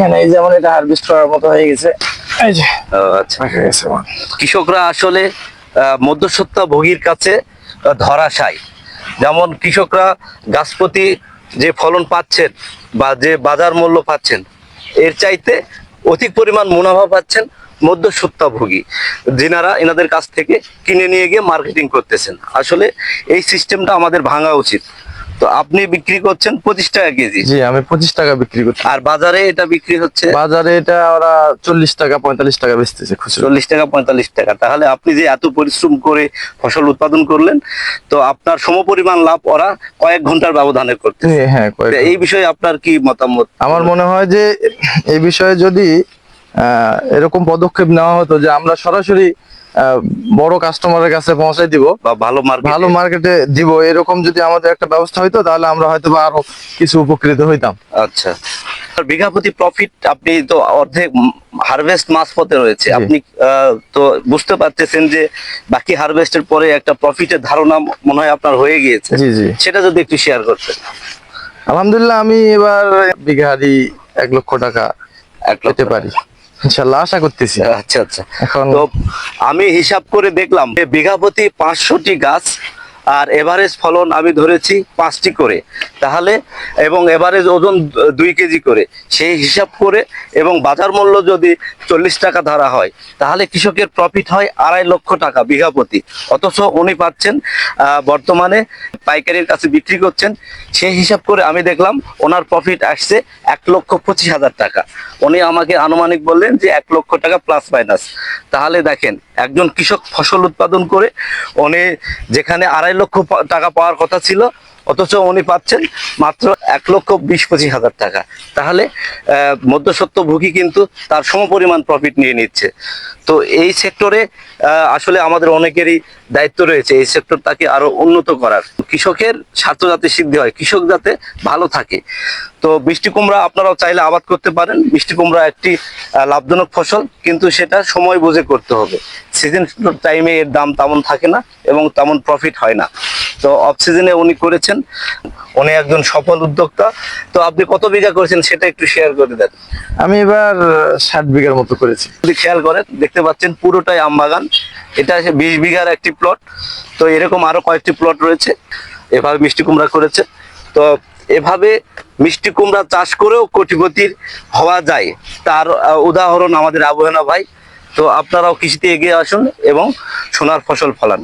এখানে এই যেমন এটা হারভেস্ট করার মতো হয়ে গেছে। এই যে আচ্ছা। কৃষকরা আসলে আহ, মধ্যস্বত্বা ভোগীর কাছে ধরাশায়ী। যেমন কৃষকরা গাছপ্রতি যে ফলন পাচ্ছেন বা যে বাজার মূল্য পাচ্ছেন এর চাইতে অধিক পরিমাণ মুনাফা পাচ্ছেন মধ্যস্বত্বাভোগী যিনারা এনাদের কাছ থেকে কিনে নিয়ে গিয়ে মার্কেটিং করতেছেন। আসলে এই সিস্টেমটা আমাদের ভাঙা উচিত। তো আপনি বিক্রি করছেন পঁচিশ টাকা কেজি। জি আমি পঁচিশ টাকা বিক্রি করছি। আর বাজারে এটা বিক্রি হচ্ছে? বাজারে এটা ওরা চল্লিশ টাকা পঁয়তাল্লিশ টাকা বেচতেছে চল্লিশ টাকা পঁয়তাল্লিশ টাকা। তাহলে আপনি যে এত পরিশ্রম করে ফসল উৎপাদন করলেন তো আপনার সমপরিমাণ লাভ ওরা কয়েক ঘণ্টার ব্যবধানে করতে হ্যাঁ এই বিষয়ে আপনার কি মতামত? আমার মনে হয় যে এই বিষয়ে যদি এরকম পদক্ষেপ নেওয়া হতো যে আমরা সরাসরি বড় কাস্টমারের কাছে পৌঁছাই দিব বা ভালো মার্কেট ভালো মার্কেটে দিব। এরকম যদি আমাদের একটা ব্যবস্থা হইতো তাহলে আমরা হয়তো বা আরও কিছু উপকৃত হইতাম। আচ্ছা। আর বিঘা প্রতি প্রফিট আপনি তো অর্ধেক হারভেস্ট মাস পথে রয়েছে আপনি তো বুঝতে পারতেছেন যে বাকি হারভেস্টের পরে একটা প্রফিটের ধারণা মনে হয় আপনার হয়ে গিয়েছে। জি জি। সেটা যদি একটু শেয়ার করতেন। আলহামদুলিল্লাহ আমি এবার বিঘারি এক লক্ষ টাকা পেতে পারি। ইনশাল্লাহ আশা করতেছি। আচ্ছা আচ্ছা। এখন তো আমি হিসাব করে দেখলাম যে বিঘা প্রতি পাঁচশোটি গাছ আর এভারেজ ফলন আমি ধরেছি পাঁচটি করে। তাহলে এবং এভারেজ ওজন দুই কেজি করে। সেই হিসাব করে এবং বাজার মূল্য যদি চল্লিশ টাকা ধরা হয়, তাহলে কৃষকের প্রফিট হয় আড়াই লক্ষ টাকা বিঘা প্রতি। অথচ উনি পাচ্ছেন বর্তমানে পাইকারির কাছে বিক্রি করছেন। সেই হিসাব করে আমি দেখলাম ওনার প্রফিট আসছে এক লক্ষ পঁচিশ হাজার টাকা। উনি আমাকে আনুমানিক বললেন যে এক লক্ষ টাকা প্লাস মাইনাস তাহলে দেখেন, একজন কৃষক ফসল উৎপাদন করে, উনি যেখানে আড়াই লক্ষ টাকা পাওয়ার কথা ছিল। অথচ উনি পাচ্ছেন মাত্র এক লক্ষ বিশ পঁচিশ হাজার টাকা। তাহলে মধ্যস্বত্বভোগী কিন্তু তার সমপরিমাণ প্রফিট নিয়ে নিচ্ছে। তো এই সেক্টরে আসলে আমাদের অনেকেরই দায়িত্ব রয়েছে এই সেক্টরটাকে আরও উন্নত করার। কৃষকের স্বার্থ যাতে সিদ্ধি হয়, কৃষক যাতে ভালো থাকে। তো বৃষ্টি কুমড়া আপনারাও চাইলে আবাদ করতে পারেন। বৃষ্টি কুমড়া একটি লাভজনক ফসল, কিন্তু সেটা সময় বুঝে করতে হবে। সিজন টাইমে এর দাম তেমন থাকে না এবং তেমন প্রফিট হয় না। তো অফ সিজনে উনি করেছেন। উনি একজন সফল উদ্যোক্তা। তো আপনি কত বিঘা করেছেন সেটা একটু শেয়ার করে দেন। আমি এবার ষাট বিঘার মতো করেছি। যদি খেয়াল করেন দেখতে পাচ্ছেন পুরোটাই আম বাগান। এটা বিশ বিঘার একটি প্লট তো এরকম আরও কয়েকটি প্লট রয়েছে। এভাবে মিষ্টি কুমড়া করেছে। তো এভাবে মিষ্টি কুমড়া চাষ করেও কোটিপতির হওয়া যায়। তার উদাহরণ আমাদের আবহানা ভাই। তো আপনারাও কৃষিতে এগিয়ে আসুন এবং সোনার ফসল ফলান।